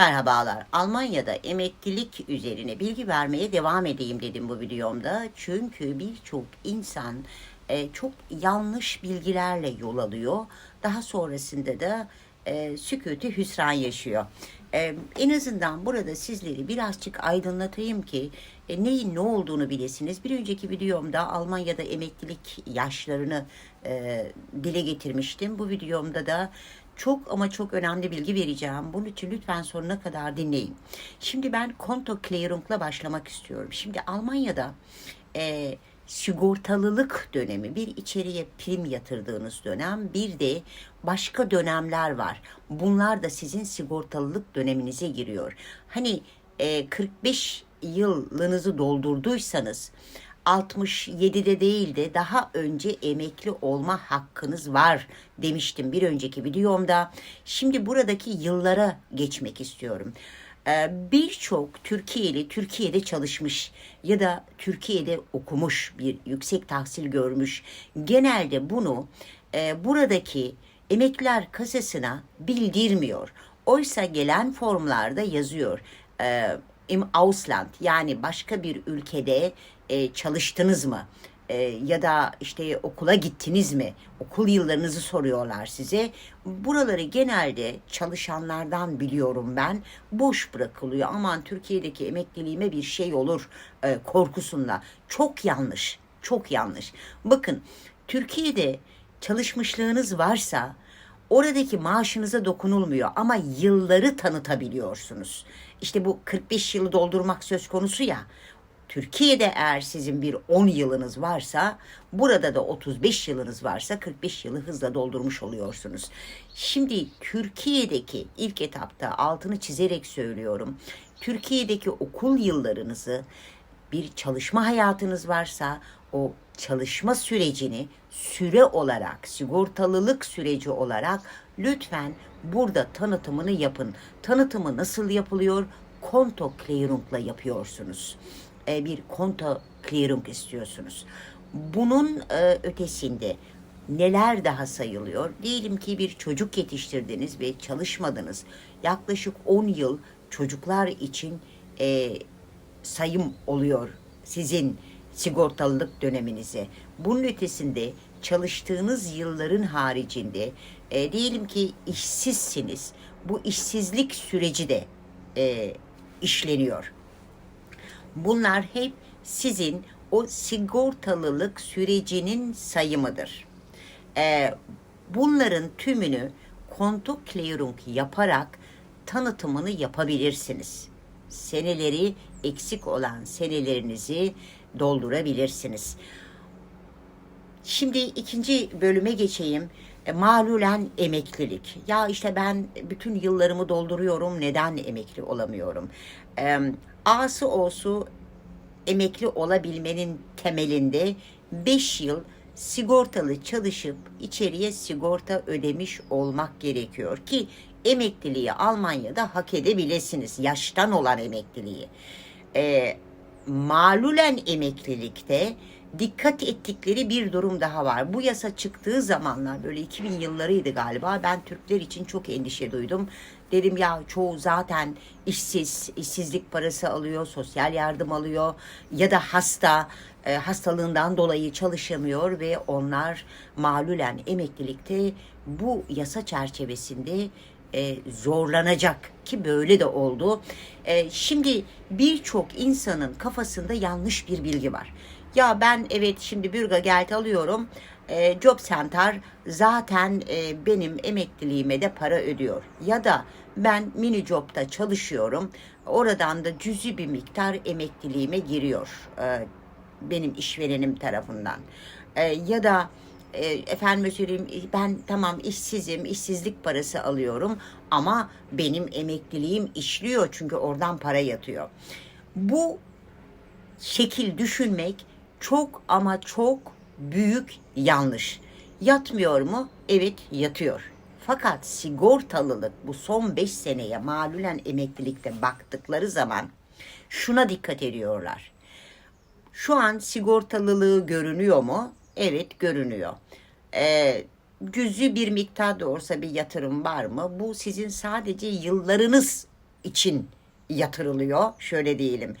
Merhabalar. Almanya'da emeklilik üzerine bilgi vermeye devam edeyim dedim bu videomda. Çünkü birçok insan e, çok yanlış bilgilerle yol alıyor. Daha sonrasında da e, sükutu hüsran yaşıyor. E, en azından burada sizleri birazcık aydınlatayım ki e, neyin ne olduğunu bilesiniz. Bir önceki videomda Almanya'da emeklilik yaşlarını e, dile getirmiştim. Bu videomda da çok ama çok önemli bilgi vereceğim. Bunun için lütfen sonuna kadar dinleyin. Şimdi ben konto clearing'la başlamak istiyorum. Şimdi Almanya'da e, sigortalılık dönemi, bir içeriye prim yatırdığınız dönem, bir de başka dönemler var. Bunlar da sizin sigortalılık döneminize giriyor. Hani e, 45 yılınızı doldurduysanız 67'de değil de daha önce emekli olma hakkınız var demiştim bir önceki videomda. Şimdi buradaki yıllara geçmek istiyorum. Ee, Birçok Türkiye'li Türkiye'de çalışmış ya da Türkiye'de okumuş bir yüksek tahsil görmüş genelde bunu e, buradaki emekliler kasasına bildirmiyor. Oysa gelen formlarda yazıyor. E, im Ausland yani başka bir ülkede e, çalıştınız mı? E, ya da işte okula gittiniz mi? Okul yıllarınızı soruyorlar size. Buraları genelde çalışanlardan biliyorum ben. Boş bırakılıyor. Aman Türkiye'deki emekliliğime bir şey olur e, korkusunda. Çok yanlış. Çok yanlış. Bakın Türkiye'de çalışmışlığınız varsa oradaki maaşınıza dokunulmuyor ama yılları tanıtabiliyorsunuz. İşte bu 45 yılı doldurmak söz konusu ya. Türkiye'de eğer sizin bir 10 yılınız varsa, burada da 35 yılınız varsa 45 yılı hızla doldurmuş oluyorsunuz. Şimdi Türkiye'deki ilk etapta altını çizerek söylüyorum. Türkiye'deki okul yıllarınızı bir çalışma hayatınız varsa o çalışma sürecini süre olarak, sigortalılık süreci olarak lütfen burada tanıtımını yapın. Tanıtımı nasıl yapılıyor? Konto clearing'la yapıyorsunuz. E, bir konto clearing istiyorsunuz. Bunun e, ötesinde neler daha sayılıyor? Diyelim ki bir çocuk yetiştirdiniz ve çalışmadınız. Yaklaşık 10 yıl çocuklar için e, sayım oluyor sizin sigortalılık döneminize. Bunun ötesinde çalıştığınız yılların haricinde e, diyelim ki işsizsiniz. Bu işsizlik süreci de e, işleniyor. Bunlar hep sizin o sigortalılık sürecinin sayımıdır. E, bunların tümünü konto yaparak tanıtımını yapabilirsiniz. Seneleri eksik olan senelerinizi doldurabilirsiniz. Şimdi ikinci bölüme geçeyim. E, malulen emeklilik. Ya işte ben bütün yıllarımı dolduruyorum. Neden emekli olamıyorum? E, A'sı olsu emekli olabilmenin temelinde 5 yıl sigortalı çalışıp içeriye sigorta ödemiş olmak gerekiyor ki emekliliği Almanya'da hak edebilirsiniz. Yaştan olan emekliliği. E, malulen emeklilikte dikkat ettikleri bir durum daha var. Bu yasa çıktığı zamanlar böyle 2000 yıllarıydı galiba. Ben Türkler için çok endişe duydum. Dedim ya çoğu zaten işsiz, işsizlik parası alıyor, sosyal yardım alıyor ya da hasta, e, hastalığından dolayı çalışamıyor ve onlar malulen emeklilikte bu yasa çerçevesinde e, zorlanacak ki böyle de oldu. E, şimdi birçok insanın kafasında yanlış bir bilgi var. Ya ben evet şimdi Bürgergeld alıyorum. E, Job Center zaten e, benim emekliliğime de para ödüyor. Ya da ben mini job'da çalışıyorum. Oradan da cüzi bir miktar emekliliğime giriyor. E, benim işverenim tarafından. E, ya da e, efendim söyleyeyim ben tamam işsizim, işsizlik parası alıyorum ama benim emekliliğim işliyor çünkü oradan para yatıyor. Bu şekil düşünmek çok ama çok büyük yanlış. Yatmıyor mu? Evet yatıyor. Fakat sigortalılık bu son 5 seneye malulen emeklilikte baktıkları zaman şuna dikkat ediyorlar. Şu an sigortalılığı görünüyor mu? Evet görünüyor. Ee, cüzi bir miktar da olsa bir yatırım var mı? Bu sizin sadece yıllarınız için yatırılıyor. Şöyle diyelim.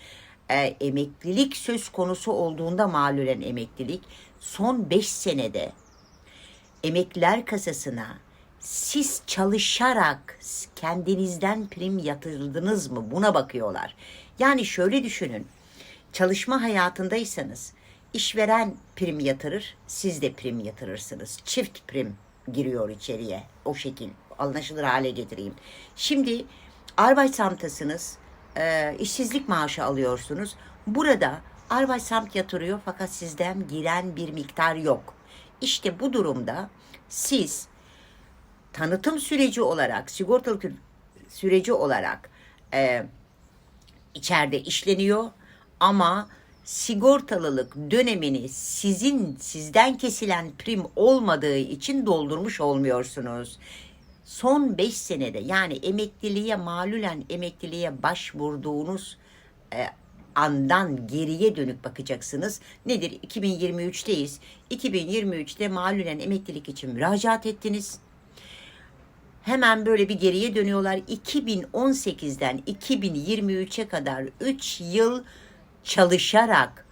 E, emeklilik söz konusu olduğunda malulen emeklilik son 5 senede emekliler kasasına siz çalışarak kendinizden prim yatırdınız mı buna bakıyorlar. Yani şöyle düşünün. Çalışma hayatındaysanız işveren prim yatırır, siz de prim yatırırsınız. Çift prim giriyor içeriye o şekil anlaşılır hale getireyim. Şimdi Arbeitsamt'tasınız, e, işsizlik maaşı alıyorsunuz. Burada Arbeitsamt yatırıyor fakat sizden giren bir miktar yok. İşte bu durumda siz tanıtım süreci olarak, sigortalı süreci olarak e, içeride işleniyor ama sigortalılık dönemini sizin sizden kesilen prim olmadığı için doldurmuş olmuyorsunuz. Son 5 senede yani emekliliğe malulen emekliliğe başvurduğunuz e, andan geriye dönük bakacaksınız. Nedir? 2023'teyiz. 2023'te malulen emeklilik için müracaat ettiniz. Hemen böyle bir geriye dönüyorlar. 2018'den 2023'e kadar 3 yıl çalışarak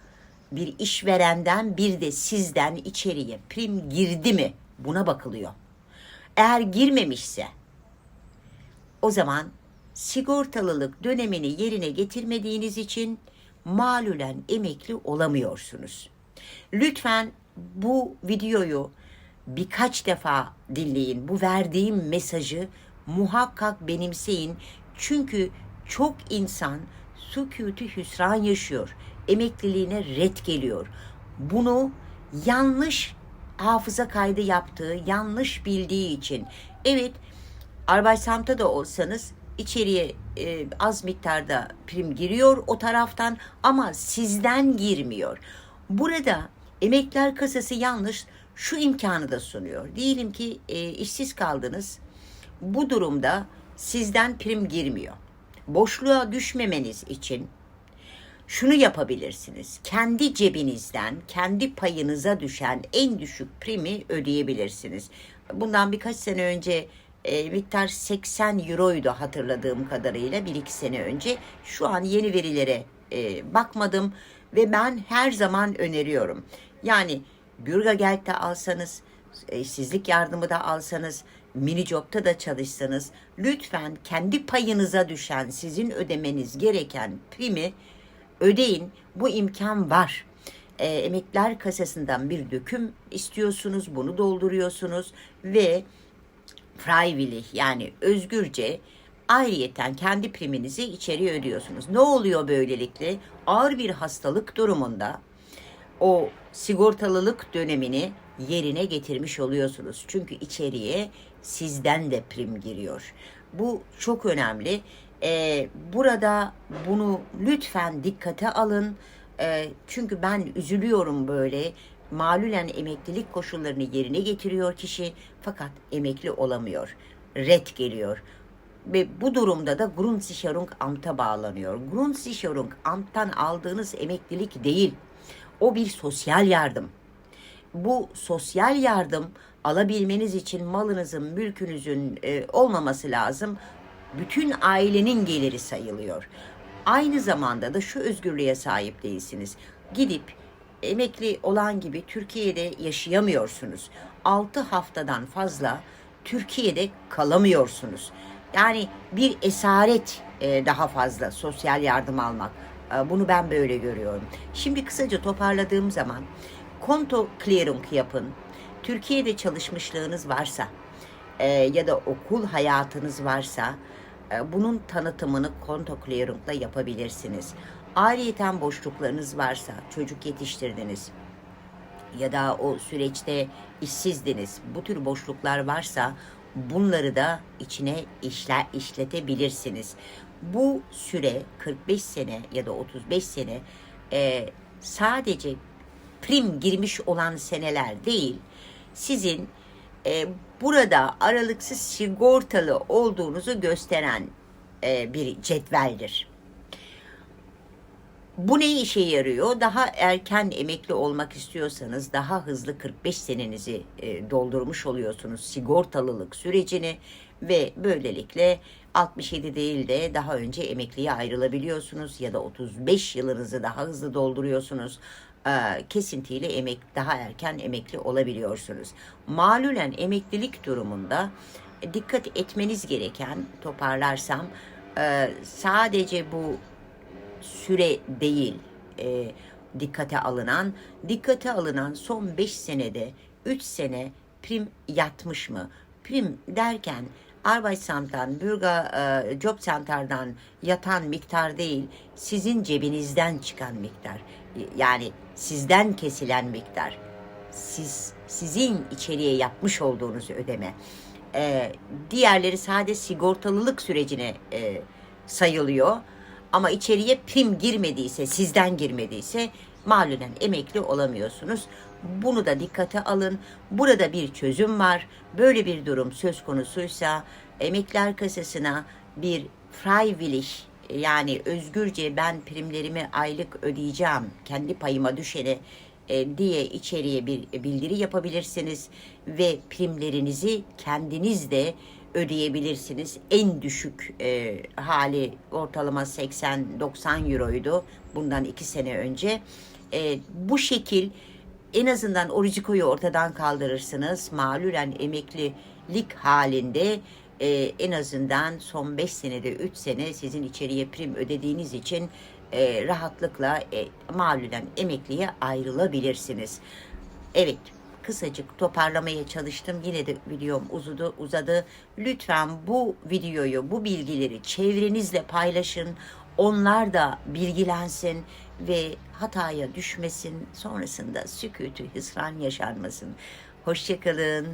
bir işverenden bir de sizden içeriye prim girdi mi? Buna bakılıyor. Eğer girmemişse o zaman sigortalılık dönemini yerine getirmediğiniz için malulen emekli olamıyorsunuz. Lütfen bu videoyu birkaç defa dinleyin. Bu verdiğim mesajı muhakkak benimseyin. Çünkü çok insan sükûtü hüsran yaşıyor. Emekliliğine red geliyor. Bunu yanlış hafıza kaydı yaptığı, yanlış bildiği için. Evet, Arbeitsamt'ta da olsanız içeriye e, az miktarda prim giriyor o taraftan ama sizden girmiyor. Burada emekler kasası yanlış şu imkanı da sunuyor. Diyelim ki e, işsiz kaldınız. Bu durumda sizden prim girmiyor. Boşluğa düşmemeniz için şunu yapabilirsiniz. Kendi cebinizden, kendi payınıza düşen en düşük primi ödeyebilirsiniz. Bundan birkaç sene önce e, miktar 80 euroydu hatırladığım kadarıyla bir iki sene önce. Şu an yeni verilere e, bakmadım ve ben her zaman öneriyorum. Yani Bürgergeld'de alsanız, işsizlik yardımı da alsanız, mini job'ta da çalışsanız lütfen kendi payınıza düşen sizin ödemeniz gereken primi ödeyin. Bu imkan var. E, emekler kasasından bir döküm istiyorsunuz, bunu dolduruyorsunuz ve freiwillig yani özgürce ayrıyeten kendi priminizi içeriye ödüyorsunuz. Ne oluyor böylelikle? Ağır bir hastalık durumunda o sigortalılık dönemini yerine getirmiş oluyorsunuz. Çünkü içeriye sizden de prim giriyor. Bu çok önemli. Ee, burada bunu lütfen dikkate alın. Ee, çünkü ben üzülüyorum böyle. Malulen emeklilik koşullarını yerine getiriyor kişi fakat emekli olamıyor. Red geliyor. Ve bu durumda da Grundsicherung Amt'a bağlanıyor. Grundsicherung Amt'tan aldığınız emeklilik değil. O bir sosyal yardım. Bu sosyal yardım alabilmeniz için malınızın, mülkünüzün e, olmaması lazım. Bütün ailenin geliri sayılıyor. Aynı zamanda da şu özgürlüğe sahip değilsiniz. Gidip emekli olan gibi Türkiye'de yaşayamıyorsunuz. 6 haftadan fazla Türkiye'de kalamıyorsunuz. Yani bir esaret e, daha fazla sosyal yardım almak. E, bunu ben böyle görüyorum. Şimdi kısaca toparladığım zaman konto clearing yapın. Türkiye'de çalışmışlığınız varsa e, ya da okul hayatınız varsa bunun tanıtımını konto yapabilirsiniz. Ayrıyeten boşluklarınız varsa, çocuk yetiştirdiniz ya da o süreçte işsizdiniz. Bu tür boşluklar varsa bunları da içine işle, işletebilirsiniz. Bu süre 45 sene ya da 35 sene e, sadece prim girmiş olan seneler değil, sizin e, burada aralıksız sigortalı olduğunuzu gösteren e, bir cetveldir. Bu ne işe yarıyor? Daha erken emekli olmak istiyorsanız daha hızlı 45 senenizi e, doldurmuş oluyorsunuz sigortalılık sürecini ve böylelikle 67 değil de daha önce emekliye ayrılabiliyorsunuz ya da 35 yılınızı daha hızlı dolduruyorsunuz. Ee, kesintiyle emek daha erken emekli olabiliyorsunuz. Malulen emeklilik durumunda e, dikkat etmeniz gereken toparlarsam e, sadece bu süre değil e, dikkate alınan. Dikkate alınan son 5 senede 3 sene prim yatmış mı? Prim derken Arbeitsamt'tan, Bürger e, Job Center'dan yatan miktar değil, sizin cebinizden çıkan miktar. Yani sizden kesilen miktar. Siz sizin içeriye yapmış olduğunuz ödeme. E, diğerleri sadece sigortalılık sürecine e, sayılıyor. Ama içeriye prim girmediyse, sizden girmediyse malulen emekli olamıyorsunuz. Bunu da dikkate alın. Burada bir çözüm var. Böyle bir durum söz konusuysa emekler kasasına bir freiwillig yani özgürce ben primlerimi aylık ödeyeceğim kendi payıma düşeni e, diye içeriye bir bildiri yapabilirsiniz ve primlerinizi kendiniz de ödeyebilirsiniz. En düşük e, hali ortalama 80-90 euroydu bundan iki sene önce. E, bu şekil en azından o rizikoyu ortadan kaldırırsınız. Malulen emeklilik halinde e, en azından son 5 senede 3 sene sizin içeriye prim ödediğiniz için e, rahatlıkla e, malulen emekliye ayrılabilirsiniz. Evet kısacık toparlamaya çalıştım. Yine de videom uzadı, uzadı. Lütfen bu videoyu, bu bilgileri çevrenizle paylaşın. Onlar da bilgilensin ve hataya düşmesin. Sonrasında sükûtü hüsran yaşanmasın. Hoşçakalın.